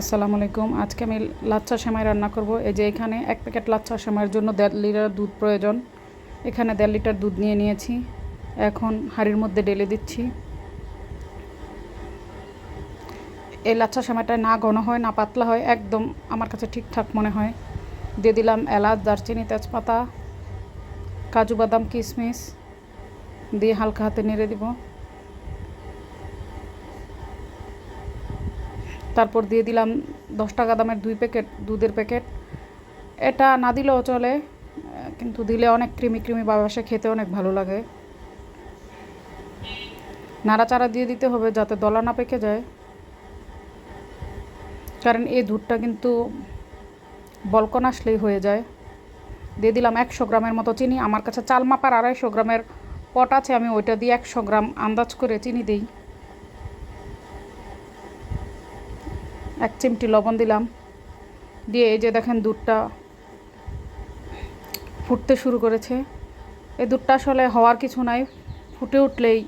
আসসালামু আলাইকুম। আজকে আমি লাচ্চা সেমাই রান্না করব। এই যে এখানে এক প্যাকেট লাচ্চা সেমাইয়ের জন্য দেড় লিটার দুধ প্রয়োজন। এখানে দেড় লিটার দুধ নিয়ে নিয়েছি। এখন হাঁড়ির মধ্যে ডেলে দিচ্ছি। এই লাচ্চা সেমাইটা না ঘন হয়, না পাতলা হয়, একদম আমার কাছে ঠিকঠাক মনে হয়। দিয়ে দিলাম এলাচ, দারচিনি, তেজপাতা, কাজু বাদাম কিশমিশ দিয়ে হালকা হাতে নেড়ে দিব। তারপর দিয়ে দিলাম দশ টাকা দামের দুই প্যাকেট, দুধের প্যাকেট। এটা না দিলেও চলে কিন্তু দিলে অনেক ক্রিমি ক্রিমি বাবাসে খেতে অনেক ভালো লাগে। নাড়াচাড়া দিয়ে দিতে হবে যাতে দলা না পেকে যায়। কারণ এই দুধটা কিন্তু বলকন আসলেই হয়ে যায়। দিয়ে দিলাম একশো গ্রামের মতো চিনি। আমার কাছে চাল মাপার আড়াইশো গ্রামের পট আছে, আমি ওইটা দিয়ে একশো গ্রাম আন্দাজ করে চিনি দিই। এক চিমটি লবণ দিলাম। দিয়ে এই যে দেখেন দুধটা ফুটতে শুরু করেছে। এই দুধটা আসলে হওয়ার কিছু নাই, ফুটে উঠলেই।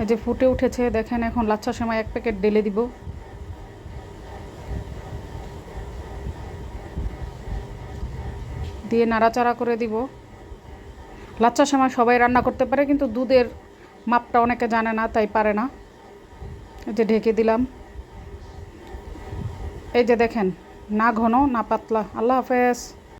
এই যে ফুটে উঠেছে, দেখেন এখন লাচ্ছা সময় এক প্যাকেট ঢেলে দিব। দিয়ে নাড়াচাড়া করে দিব। লাচ্চা সময় সবাই রান্না করতে পারে, কিন্তু দুধের মাপটা অনেকে জানে না, তাই পারে না। এই যে ঢেকে দিলাম। এই যে দেখেন না ঘন না পাতলা। আল্লাহ হাফেজ।